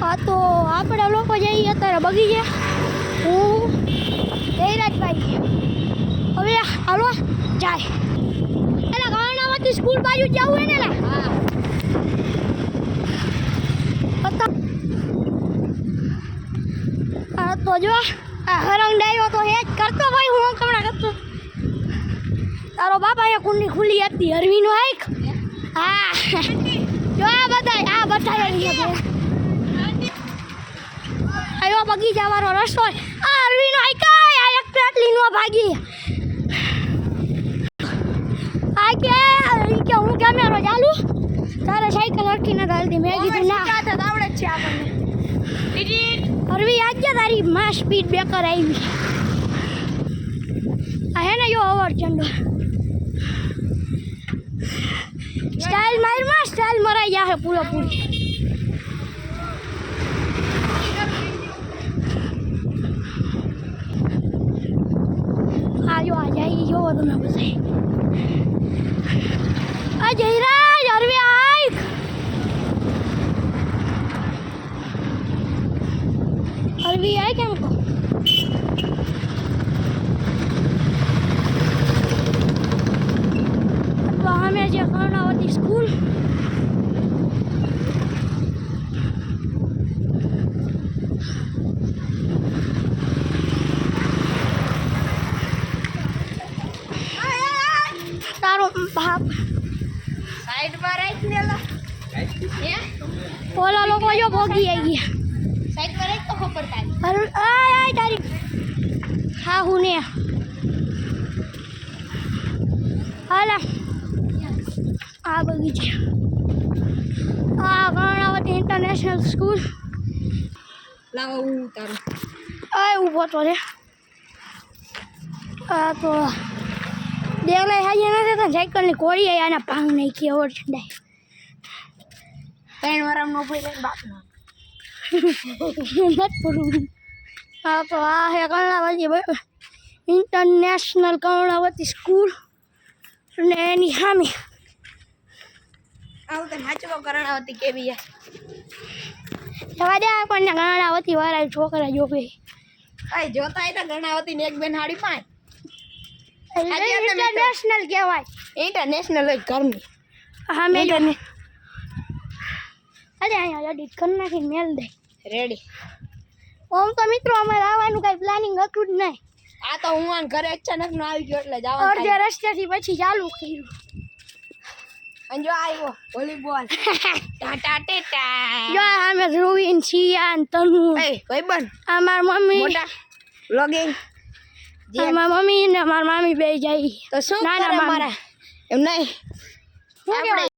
હા, તો આપણે લોકો જઈએ અત્યારે બગીચે. હું જયરાજભાઈ હવે હાલો જાય. એટલે કર્ણાવતી સ્કૂલ બાજુ જ જવું હોય ને હા હા તો જો, આ હરંગ ડાયો તો હેજ કરતો ભાઈ હું કમણા કરતો તારો બાપા એ કુંડી ખુલી હતી હરવીનો હાઈક હા. જો આ બધા આ બધા આયો બગીચા વાળો રસ્તો આ હરવીનો હાઈક આ એક પેટલી નો ભાગી. આ કે કે હું કેમેરો ચાલુ? તારે સાયકલ અટકી ન ચાલતી મેં કીધું ના. આવડે છે આપણને. અરવી આજે તારી માં સ્પીડ બ્રેકર આવી? આ હે ને જો ઓવર ચંડો. સ્ટાઇલ મારમાં સ્ટાઇલ મરાઈ જાહે પૂરો પૂરી આ જો આ જાય જોવો તમે બધા આ જયરાજ અરવી આય અરવી આય કેમ કહો અમે જે કર્ણાવતી સ્કૂલ તારો બાપ. સાઈડમાં રાખ ને લા. હે? ઓલા લોકો જો ભોગી આવી ગયા. સાઈડમાં રાખ તો ખબર તારી. અરે આય આય તારી. હા હું ને. હાલા. આ બગીચા. આ કર્ણાવતી ઇન્ટરનેશનલ સ્કૂલ લાવો હું તારું. આ ઊભો તો રે. આ તો દેવલાઈ હાજી નથી તો સાયકલની કોળી આવી આને ભાંગ નાખી ઓર ચંડાઈ ત્રણ વારામ નો ભાઈ લઈને બાપનો નથી પૂરું હા તો આ હે કર્ણાવતી ઇન્ટરનેશનલ કર્ણાવતી સ્કૂલ અને એની સામે. આવું તને સાચવો કર્ણાવતી કેવી જવા દે આપણને કર્ણાવતી વાળા છોકરા જોવે. આય જોતા હોય તો ગણાવતી ને એક બેન હાડી પાંચ. ઇન્ટરનેશનલ કહેવાય. ઇન્ટરનેશનલ ઘરની. હા મેં અરે અહીંયા એડિટ કરી નાખી મેલ દે. રેડી ઓમ તો મિત્રો અમારે આવવાનું કઈ પ્લાનિંગ હતું જ નહીં. આ તો હું આને ઘરે અચાનક નો આવી ગયો એટલે અડધે જવાનું રસ્તેથી પછી ચાલુ કર્યું. અને જો આવ્યો વોલીબોલ ટાટા ટેટા જો અમે ધ્રુવીન શિયાન તનુ એ ભાઈબંધ. આ મારી મમ્મી. મોટા. વ્લોગિંગ મારી મમ્મી ને મારા મામી બે જાય તો શું કરે મારા એમ નહીં આપણે